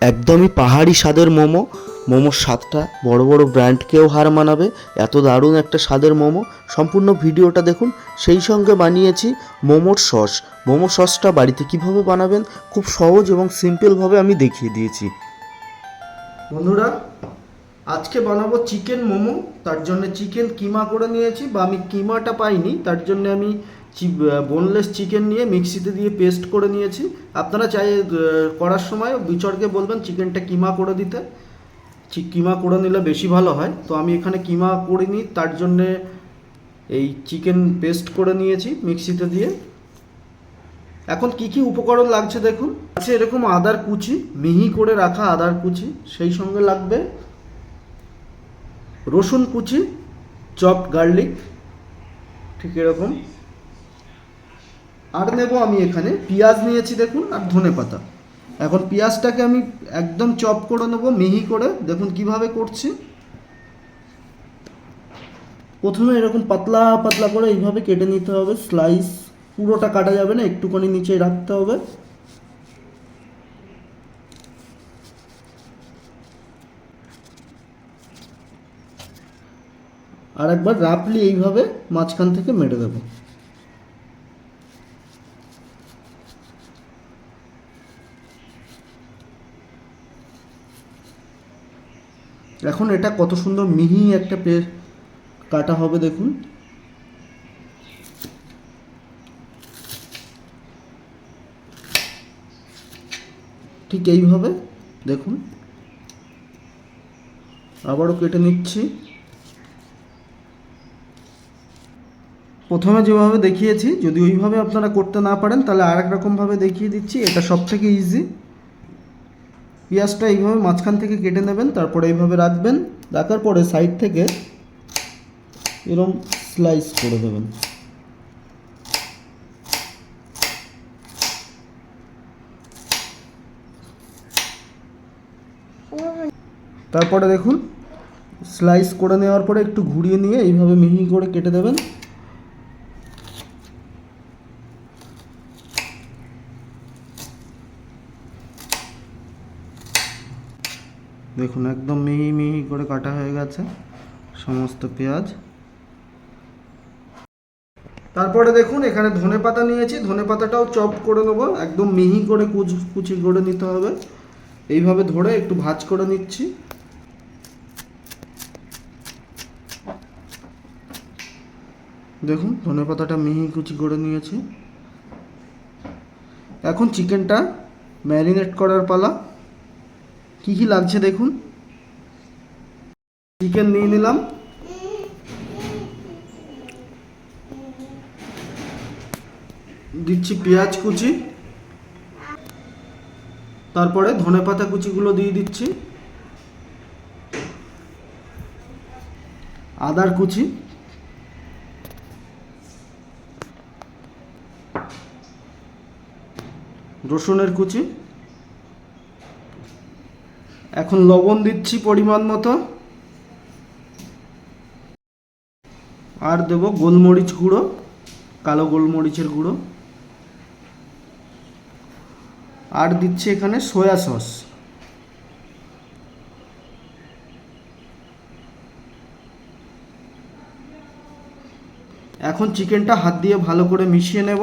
একদমই পাহাড়ি স্বাদের মোমো। মোমোর স্বাদটা বড় বড় ব্র্যান্ডকেও হার মানাবে। এত দারুণ একটা স্বাদের মোমো। সম্পূর্ণ ভিডিওটা দেখুন। সেই সঙ্গে বানিয়েছি মোমোর সস। মোমো সসটা বাড়িতে কীভাবে বানাবেন? খুব সহজ এবং সিম্পলভাবে আমি দেখিয়ে দিয়েছি। বন্ধুরা, আজকে বানাবো চিকেন মোমো। তার জন্য চিকেন কিমা করে নিয়েছি, বা আমি কিমাটা পাইনি, তার জন্য আমি বোনলেস চিকেন নিয়ে মিক্সিতে দিয়ে পেস্ট করে নিয়েছি। আপনারা চাই করার সময় বিচরকে বলবেন চিকেনটা কিমা করে দিতে? কিমা করে নিলে বেশি ভালো হয়। তো আমি এখানে কিমা করিনি, তার জন্যে এই চিকেন পেস্ট করে নিয়েছি মিক্সিতে দিয়ে। এখন কি কি উপকরণ লাগছে দেখুন। আছে এরকম আদার কুচি, মিহি করে রাখা আদার কুচি, সেই সঙ্গে লাগবে রসুন কুচি চপড গার্লিক ঠিক এরকম। আর নেব আমি এখানে। পেঁয়াজ নিয়েছি দেখুন আর ধনে পাতা। এখন পেঁয়াজটাকে আমি একদম চপ করে নেব, মিহি করে। দেখুন কীভাবে করছি। প্রথমে এরকম পাতলা পাতলা করে এইভাবে কেটে নিতে হবে। স্লাইস পুরোটা কাটা যাবে না, একটুখানি নিচে রাখতে হবে। আর একবার রাফলি এইভাবে মাঝখান থেকে মেরে দেবো। এখন এটা কত সুন্দর মিহি একটা পে কাটা হবে দেখুন। ঠিক এইভাবে দেখুন। আবারও কেটে নিচ্ছি। প্রথমে যেভাবে দেখিয়েছি, যদি ওইভাবে আপনারা করতে না পারেন, তাহলে আর এক রকমভাবে দেখিয়ে দিচ্ছি। এটা সব থেকে ইজি পেঁয়াজটা এইভাবে মাঝখান থেকে কেটে নেবেন, তারপরে এইভাবে রাখবেন, রাখার পরে সাইড থেকে এরম স্লাইস করে দেবেন। তারপরে দেখুন স্লাইস করে নেওয়ার পরে একটু ঘুরিয়ে নিয়ে এইভাবে মিহি করে কেটে দেবেন। দেখুন, একদম মিহি মিহি করে কাটা হয়ে গেছে সমস্ত পেঁয়াজ। তারপরে দেখুন, এখানে ধনে পাতা নিয়েছি। ধনে পাতাটাও চপ করে নেব। একদম মিহি করে কুচ, কুচি করে নিতে হবে। এইভাবে ধরে একটু ভাজ করে নিচ্ছি। দেখুন, ধনে পাতাটা মিহি কুচি করে নিয়েছি। এখন চিকেনটা ম্যারিনেট করার পালা। কি কি লাগছে দেখুন? চিকেন নিয়ে নিলাম। দিচ্ছি পেঁয়াজ কুচি। তারপরে ধনে পাতা কুচিগুলো দিয়ে দিচ্ছি। আদার কুচি। রসুনের কুচি। এখন লবণ দিচ্ছি পরিমাণ মতো। আর দেব গোলমরিচ গুঁড়ো, কালো গোলমরিচের গুঁড়ো। আর দিচ্ছি এখানে সয়া সস। এখন চিকেনটা হাত দিয়ে ভালো করে মিশিয়ে নেব।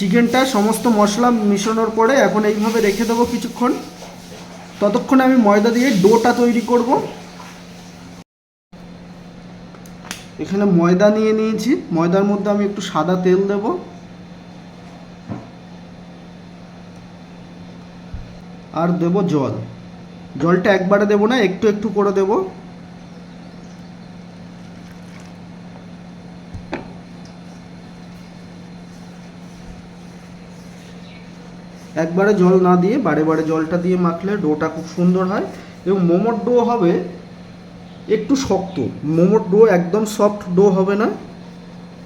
চিকেনটা সমস্ত মশলা মিশানোর পরে এখন এইভাবে রেখে দেবো কিছুক্ষণ। ততক্ষণে আমি ময়দা দিয়ে ডোটা তৈরি করব। এখানে ময়দা নিয়ে নিয়েছি। ময়দার মধ্যে আমি একটু সাদা তেল দেব। আর দেব জল। জলটা একবারে দেব না, একটু একটু করে দেব। একবারে জল না দিয়ে বারে বারে জলটা দিয়ে মাখলে ডোটা খুব সুন্দর হয় এবং মোমোর ডো হবে একটু শক্ত। মোমোর ডো একদম সফট ডো হবে না,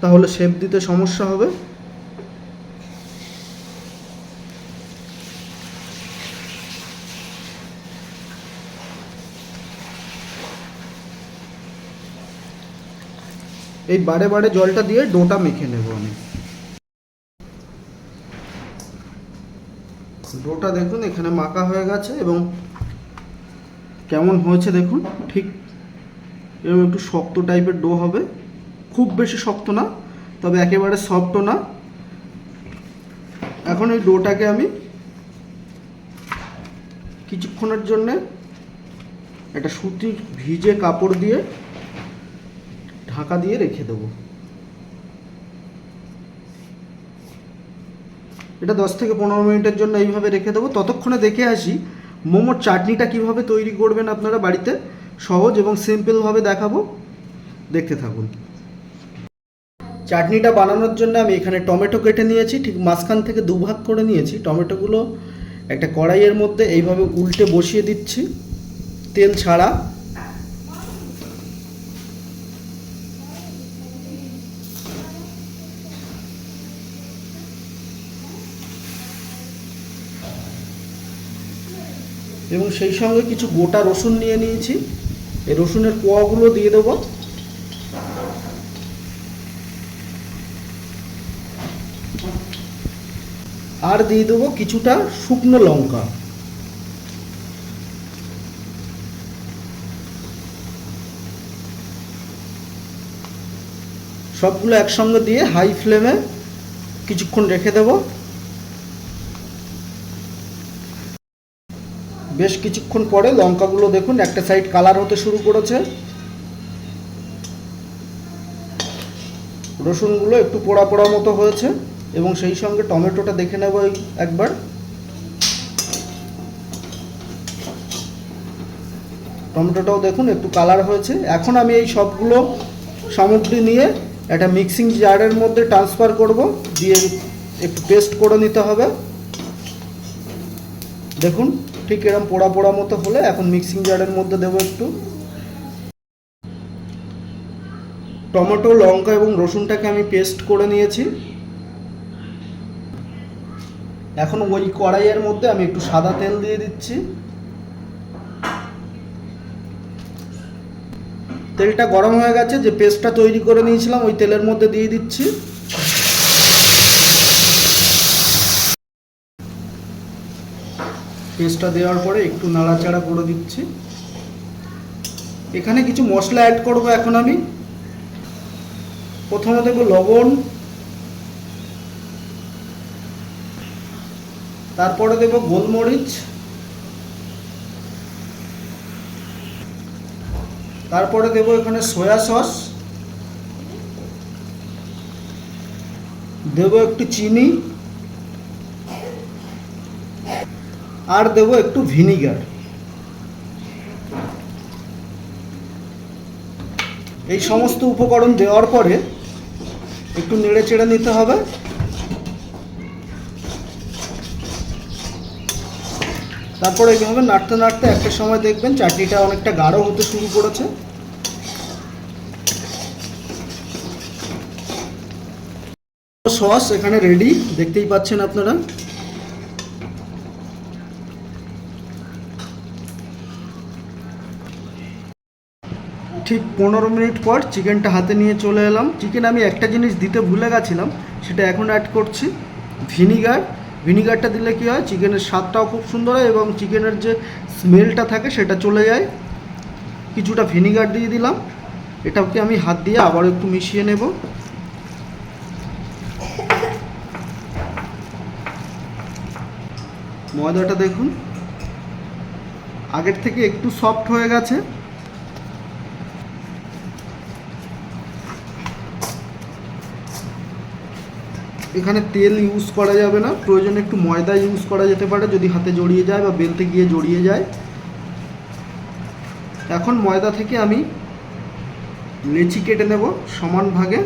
তাহলে শেপ দিতে সমস্যা হবে। এই বারে বারে জলটা দিয়ে ডোটা মেখে নেব আমি। ডোটা দেখুন, এখানে মাখা হয়ে গেছে এবং কেমন হয়েছে দেখুন, ঠিক এরকম একটু শক্ত টাইপের ডো হবে। খুব বেশি শক্ত না, তবে একেবারে সফটও না। এখন এই ডোটাকে আমি কিছুক্ষণের জন্য একটা সুতির ভিজে কাপড় দিয়ে ঢাকা দিয়ে রেখে দেবো। এটা দশ থেকে পনেরো মিনিটের জন্য এইভাবে রেখে দেবো। ততক্ষণে দেখে আসি মোমোর চাটনিটা কীভাবে তৈরি করবেন আপনারা বাড়িতে। সহজ এবং সিম্পলভাবে দেখাবো। দেখতে থাকুন। চাটনিটা বানানোর জন্য আমি এখানে টমেটো কেটে নিয়েছি, ঠিক মাঝখান থেকে দুভাগ করে নিয়েছি। টমেটোগুলো একটা কড়াইয়ের মধ্যে এইভাবে উল্টে বসিয়ে দিচ্ছি। তেল ছাড়া। এবং সেই সঙ্গে কিছু গোটা রসুন নিয়ে নিয়েছি। এই রসুনের কোয়াগুলো দিয়ে দেবো। আর দিয়ে দেবো কিছুটা শুকনো লঙ্কা। সবগুলো একসঙ্গে দিয়ে হাই ফ্লেমে কিছুক্ষণ রেখে দেব। বেশ কিছুক্ষণ পরে লঙ্কাগুলো দেখুন, একটা সাইড কালার হতে শুরু করেছে। রসুনগুলো একটু পোড়া পোড়া মতো হয়েছে এবং সেই সঙ্গে টমেটোটা দেখে নেব একবার। টমেটোটাও দেখুন, একটু কালার হয়েছে। এখন আমি এই সবগুলো সামগ্রী নিয়ে একটা মিক্সিং জারের মধ্যে ট্রান্সফার করব, দিয়ে একটু পেস্ট করে নিতে হবে। দেখুন ঠিক এরকম পোড়া পোড়া মতো হলে এখন মিক্সিং জারের মধ্যে দেবো একটু। টমেটো, লঙ্কা এবং রসুনটাকে আমি পেস্ট করে নিয়েছি। এখন ওই কড়াইয়ের মধ্যে আমি একটু সাদা তেল দিয়ে দিচ্ছি। তেলটা গরম হয়ে গেছে, যে পেস্টটা তৈরি করে নিয়েছিলাম, ওই তেলের মধ্যে দিয়ে দিচ্ছি। পেস্টটা দেওয়ার পরে একটু নাড়াচাড়া করে দিচ্ছি। এখানে কিছু মশলা অ্যাড করব এখন আমি। প্রথমে দেবো লবণ। তারপরে দেব গোলমরিচ। তারপরে দেব এখানে সয়া সস। দেব একটু চিনি। আর দেব একটু ভিনিগার। এই সমস্ত উপকরণ দেওয়ার পরে একটু নেড়ে চেড়ে নিতে হবে। তারপরে এইভাবে নাড়তে নাড়তে একটা সময় দেখবেন চাটনিটা অনেকটা গাঢ় হতে শুরু করেছে। সস এখানে রেডি দেখতেই পাচ্ছেন আপনারা। ঠিক পনেরো মিনিট পর চিকেনটা হাতে নিয়ে চলে এলাম। চিকেন আমি একটা জিনিস দিতে ভুলে গেছিলাম, সেটা এখন অ্যাড করছি। ভিনিগার ভিনিগারটা দিলে কি হয় চিকেনের স্বাদটাও খুব সুন্দর হয় এবং চিকেনের যে স্মেলটা থাকে সেটা চলে যায়। কিছুটা ভিনিগার দিয়ে দিলাম। এটাকে আমি হাত দিয়ে আবার একটু মিশিয়ে নেব। ময়দাটা দেখুন। আগের থেকে একটু সফট হয়ে গেছে। এখানে তেল ইউজ করা যাবে না। প্রয়োজনে একটু ময়দা ইউজ করা যেতে পারে, যদি হাতে জড়িয়ে যায় বা বেলতে গিয়ে জড়িয়ে যায়। এখন ময়দা থেকে আমি লেচি কেটে নেব সমান ভাগে।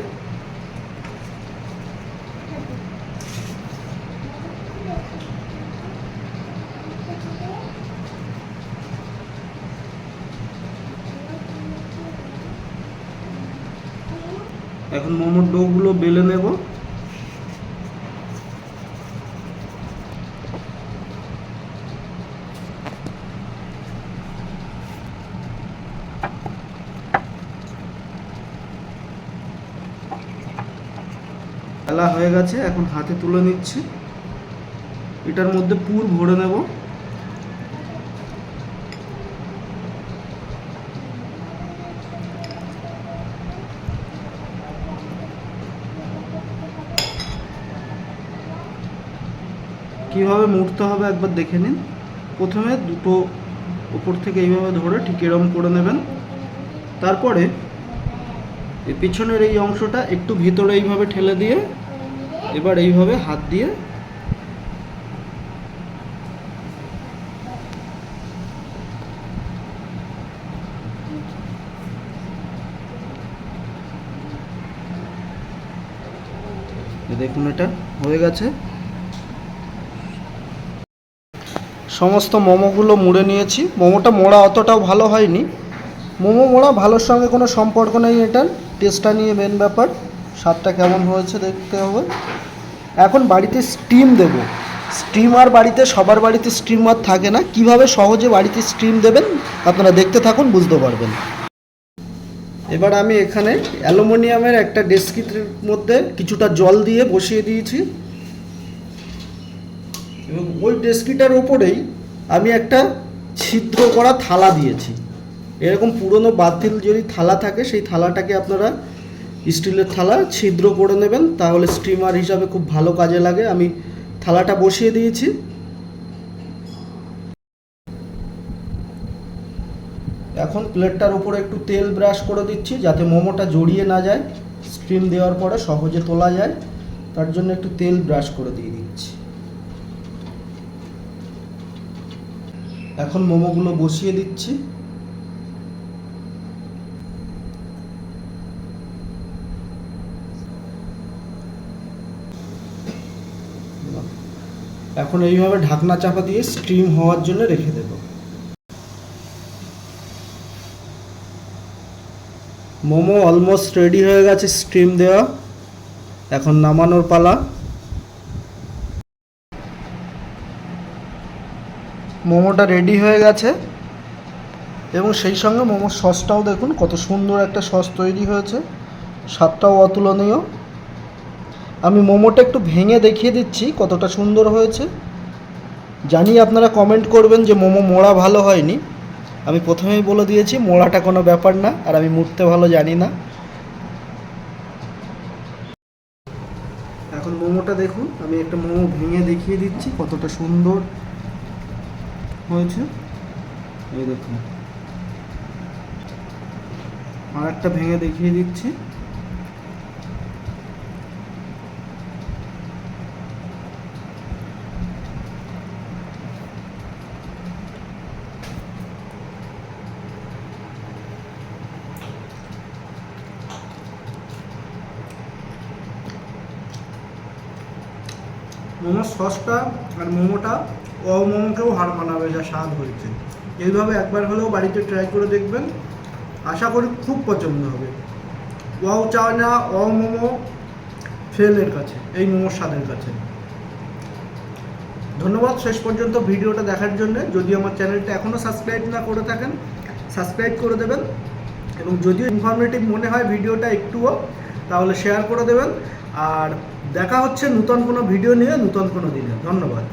এখন মোমোর ডোগুলো বেলে নেব। ফেলা হয়ে গেছে, এখন হাতে তুলে নিচ্ছি। এটার মধ্যে পুর ভরে নেব। কীভাবে মুড়তে হবে একবার দেখে নিন। প্রথমে দুটো উপর থেকে এইভাবে ধরে ঠিক এরম করে নেবেন। তারপরে এই পিছনের এই অংশটা একটু ভিতরে এইভাবে ঠেলে দিয়ে, এবার এইভাবে হাত দিয়ে দেখুন এটা হয়ে গেছে। সমস্ত মোমোগুলো মুড়ে নিয়েছি। মোমোটা মোড়া অতটাও ভালো হয়নি। মোমো মোড়া ভালোর সঙ্গে কোনো সম্পর্ক নেই এটার। টেস্টটা নিয়ে মেন ব্যাপার। স্বাদটা কেমন হয়েছে দেখতে হবে। এখন বাড়িতে স্টিম দেব। স্টিমার বাড়িতে, সবার বাড়িতে স্টিমার থাকে না। কীভাবে সহজে বাড়িতে স্টিম দেবেন, আপনারা দেখতে থাকুন, বুঝতে পারবেন। এবার আমি এখানে অ্যালুমিনিয়ামের একটা ডেস্কির মধ্যে কিছুটা জল দিয়ে বসিয়ে দিয়েছি। এবং ওই ডেস্কিটার ওপরেই আমি একটা ছিদ্র করা থালা দিয়েছি। এরকম পুরনো বাতিল যদি থালা থাকে, সেই থালাটাকে আপনারা স্টিলের থালা ছিদ্র করে নেবেন। তাহলে স্টিমার হিসাবে খুব ভালো কাজে লাগে। আমি থালাটা বসিয়ে দিয়েছি। এখন প্লেটটার উপরে একটু তেল ব্রাশ করে দিচ্ছি, যাতে মোমোটা জড়িয়ে না যায়। স্টিম দেওয়ার পরে সহজে তোলা যায়। তার জন্য একটু তেল ব্রাশ করে দিয়ে দিচ্ছি। এখন মোমোগুলো বসিয়ে দিচ্ছি। এখন এইভাবে ঢাকনা চাপা দিয়ে স্টিম হওয়ার জন্য রেখে দেব। মোমো অলমোস্ট রেডি হয়ে গেছে স্টিম দেওয়া। এখন নামানোর পালা। মোমোটা রেডি হয়ে গেছে। এবং সেই সঙ্গে মোমোর সসটাও দেখুন, কত সুন্দর একটা সস তৈরি হয়েছে। স্বাদটাও অতুলনীয়। আমি মোমোটা একটু ভেঙে দেখিয়ে দিচ্ছি, কতটা সুন্দর হয়েছে। জানি আপনারা কমেন্ট করবেন যে মোমো মোড়া ভালো হয়নি। আমি প্রথমেই বলে দিয়েছি, মোড়াটা কোনো ব্যাপার না, আর আমি মুড়তে ভালো জানি না। এখন মোমোটা দেখুন, আমি একটা মোমো ভেঙে দেখিয়ে দিচ্ছি, কতটা সুন্দর হয়েছে। এই দেখুন। আর একটা ভেঙে দেখিয়ে দিচ্ছি মোমোর সসটা আর মোমোটা ও মোমোকেও হার মানাবে যা স্বাদ হয়েছে। এইভাবে একবার হলেও বাড়িতে ট্রাই করে দেখবেন। আশা করি খুব পছন্দ হবে। ওয়াও চায় না ও মোমো ফেলের কাছে, এই মোমোর স্বাদের কাছে। ধন্যবাদ শেষ পর্যন্ত ভিডিওটা দেখার জন্য। যদি আমার চ্যানেলটা এখনও সাবস্ক্রাইব না করে থাকেন সাবস্ক্রাইব করে দেবেন। এবং যদিও ইনফরমেটিভ মনে হয় ভিডিওটা একটুও, তাহলে শেয়ার করে দেবেন। আর দেখা হচ্ছে নূতন কোনো ভিডিও নিয়ে নূতন কোনো দিনে। ধন্যবাদ।